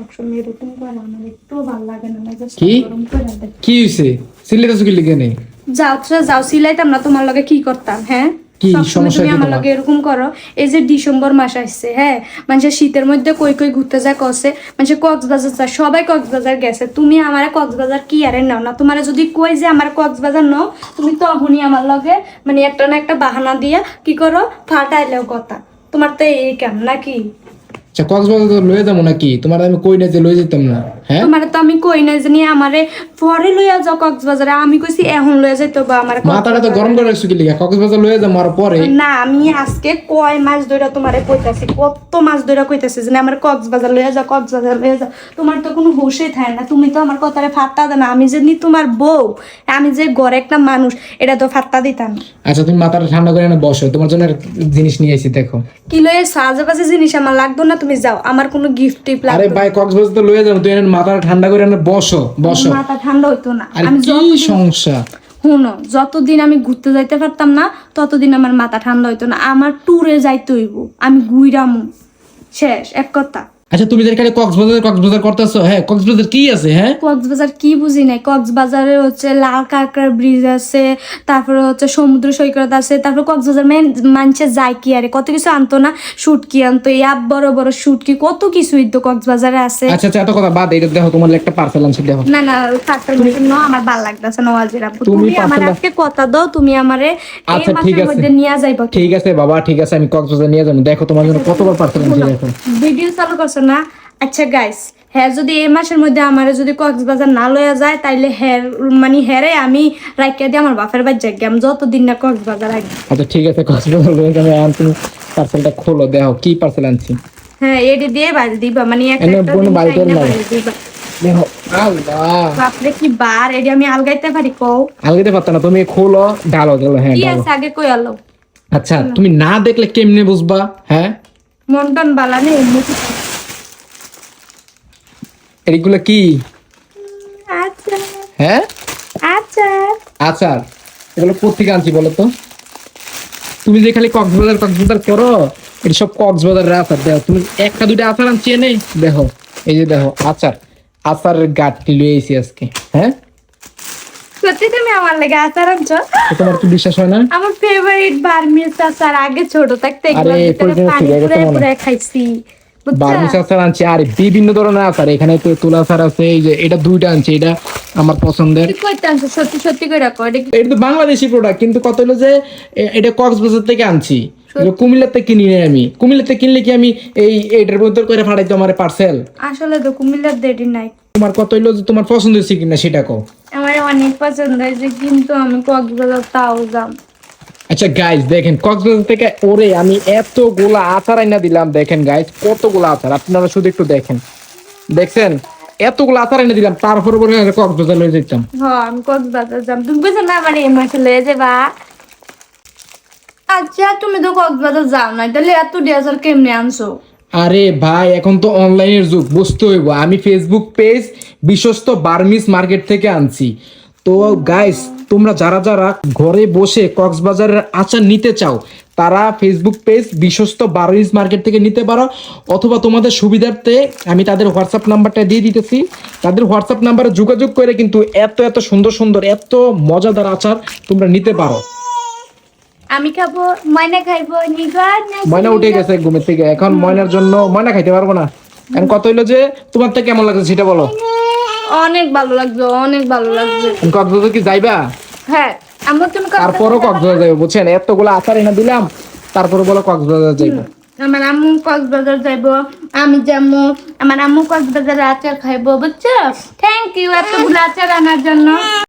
সবসময় এরকম করে আমার একটু ভালো লাগে না মেজাজটা কি? গরম করে দেয়। কি হয়েছে সিলেটাস কি লিখে নেই যাও যাও সিলাইতাম না তোমার লগে কি করতাম হ্যাঁ? কি সবসময় সমস্যা তুমি আমার লগে এরকম করো। এই যে ডিসেম্বর মাস আসছে হ্যাঁ? শীতের মধ্যে কই কই ঘুরতে যায় কসে। মানে কক্সবাজার যায় সবাই কক্সবাজার গেছে। তুমি আমার কক্সবাজার কি আরে নাও না? তোমার যদি কই যে আমার কক্সবাজার নাও তুমি তখনই আমার লগে মানে একটা না একটা বাহানা দিয়া কি করো ফাটাইলেও কথা। তোমার তো এই কেম নাকি? আচ্ছা কক্সবাজার লয়ে যাব নাকি? তোমার আমি কই না যে লয়ে যেতাম না হ্যাঁ? তোমার তো আমি কই না জানি আমারে পরে লইয়া যাও কক্সবাজারে। আমি কইছি এখন লইয়া যাইতো বা আমার মাথাটা তো গরম করে রাখছো কি লিখে কক্সবাজার লয়ে যাব আর পরে। না আমি আজকে কয় মাস ধরে তোমারে কইতাছি কত মাস ধরে কইতাছি যে আমার কক্সবাজার লইয়া যাও কক্সবাজার লইয়া যাও। তোমার তো কোনো হুশে থাকে না তুমি তো আমার কথারে ফাত্তা দাও না আমি যে নি তোমার বউ আমি যে ঘরে একটা মানুষ এটা তো ফাত্তা দিতাম। আচ্ছা তুমি মাথাটা ঠান্ডা করে না বসো তোমার জন্য জিনিস নিয়ে এসেছি দেখো। কি লইয়া সাজে বাজে জিনিস আমার লাগতো না তুমি যাও আমার কোনো গিফট টিপ লাগবে আরে ভাই কক্সবাজার তো লয়ে যাও তুই মাথা ঠান্ডা করে না বসো বসো। মাথা ঠান্ডা হইতো না। আমি কি সমস্যা? শুনো যতদিন আমি ঘুরতে যাইতে পারতাম না ততদিন আমার মাথা ঠান্ডা হইতো না। আমার ট্যুরে যাইতে হইব। আমি ঘুরামু শেষ এক কথা। আচ্ছা তুমি যে কক্সবাজার কক্সবাজার করতেছো হ্যাঁ কক্সবাজার কি আছে হ্যাঁ? কক্সবাজার কি বুঝি নাই? কক্সবাজারে হচ্ছে লাল কাঁকড়া ব্রিজ আছে তারপরে হচ্ছে সমুদ্র সৈকত আছে তারপরে কক্সবাজার মেন মানুষে যায় কি আরে কত কিছু আনতো না? শুটকি আনতো এই আব বড় বড় শুটকি কত কিছুই তো কক্সবাজারে আছে। আচ্ছা আচ্ছা এত কথা বাদ এটা দেখো তোমার একটা পার্সেল আনছি দেখো। না না কাঁকড়ার জন্য আমার ভালো লাগতেছে নওয়াজের আপু। তুমি আমার আজকে কথা দাও তুমি আমারে এই আচ্ছা, ঠিক আছে। মধ্যে নিয়ে যাইবা। ঠিক আছে বাবা ঠিক আছে আমি কক্সবাজার নিয়ে যাব। দেখো তোমার জন্য কতবার পার্সেল আনছি দেখো। ভিডিও চালু করছ না? আচ্ছা গাইস হ্যাঁ যদি এই মাসের মধ্যে আমার যদি কক্সবাজার না লইয়া যায় তাইলে হ্যার মানে হ্যারে আমি রাখিয়া দিয়ে আমার বাপের বাড়ি যাই আমি যতদিন না কক্সবাজার আগে আচ্ছা ঠিক আছে কক্সবাজার লয়ে যাবে। আর তুমি পার্সেলটা খোলো দেখো কি পার্সেল আনছি। হ্যাঁ এটি দিয়ে বাড়ি দিবা। মানে একটা আইনা বাড়ি দিবা। দেখো আল্লাহ। বাপরে কি বার এটি আমি আলগাইতে পারি কও। আলগাইতে পারতো না তুমি খোলো ডালো ডালো হ্যাঁ কি আছে আগে কই আলো আচ্ছা তুমি না দেখলে কেমনে বুঝবা হ্যাঁ? মন টন বালা নেই মুখে এগুলো কি? হ্যাঁ? আচ্ছা আচার। এগুলো কোথেকে আনছি বলো তো? তুমি যে খালি কক্সবাজার কক্সবাজার করো এটা সব কক্সবাজারের আচার। দেখো তুমি একটা দুইটা আচার আনছি এনে দেখো এই যে দেখো আচার। আচারের গাঠটি লুয়ে এসি আজকে হ্যাঁ? সত্যি তুমি আমার লাগে আচার আনছো? তো তোমার কি বিশ্বাস হয় না? আমার ফেভারিট বার্মিজ আচার আগে ছোট থাকতে পুরাই খাইছি? বার্মিস আচার আনছি আর বিভিন্ন ধরনের আচার এখানে তো তুলা আচার আছে এই যে এটা দুইটা আনছি এটা আমার পছন্দের। কি কইতে আনছো? সত্যি সত্যি করে রাখো এটা তো বাংলাদেশি প্রোডাক্ট কিন্তু কত হলো যে এটা কক্সবাজার থেকে আনছি। থেকে কিনি নাই আমি। কুমিল্লার থেকে কিনলে কি আমি এই এটার ভিতর করে ফাটাইতো আমার পার্সেল আসলে তো কুমিল্লার দেরি নাই। তোমার কত হইল যে তোমার পছন্দ হয়েছে কিনা সেটা কও। আমার অনেক পছন্দ হয়েছে কিন্তু আমি কক্সবাজার তাও যাম। আচ্ছা গাইস দেখেন কক্সবাজার থেকে ওরে আমি এতগুলা আচার আইনা দিলাম। দেখেন গাইস কতগুলা আচার। আপনারা শুধু একটু দেখেন। দেখছেন? এতগুলো আচার এনে দিলাম তারপরে পরে কক্সবাজার লয়ে যেতাম হ আমি কক্সবাজার যাম। তুমি বুঝো না আমার এই মাসে লয়ে যাবা? আচ্ছা তুমি তো কক্সবাজার যাও না তাহলে এত ডিয়াজার কেমনে আনছো? আরে ভাই এখন তো অনলাইনের যুগ বুঝতে হইব। আমি ফেসবুক পেজ বিশ্বস্ত বার্মিস মার্কেট থেকে আনছি। তো গাইস তোমরা যারা যারা ঘরে বসে কক্সবাজারের আচার নিতে চাও তারা ফেসবুক পেজ বিশ্বস্ত বার্মিস মার্কেট থেকে নিতে পারো। অথবা তোমাদের সুবিধার্থে আমি তাদের হোয়াটসঅ্যাপ নাম্বারটা দিয়ে দিতেছি। তাদের হোয়াটসঅ্যাপ নাম্বারে যোগাযোগ করে কিন্তু এত এত সুন্দর সুন্দর এত মজাদার আচার তোমরা নিতে পারো। আমি খাব ময়না খাইবো ময়না উঠে গেছে ঘুমের থেকে। এখন ময়নার জন্য ময়না খাইতে পারব না। এখন কত হইল যে তোমার তো কেমন লাগছে সেটা বলো। অনেক ভালো লাগবে অনেক ভালো লাগবে। কক্সবাজার কি যাইবা? হ্যাঁ আমরা তুমি তারপরও কক্সবাজার যাইবো বুঝছেন? এতগুলো আচার এনে দিলাম তারপরে বলো কক্সবাজার যাইবো। আমার আম্মু কক্সবাজার যাইবো আমি যাব আমার আম্মু কক্সবাজার আচার খাইবো বুঝছ? থ্যাংক ইউ এতগুলো আচার আনার জন্য।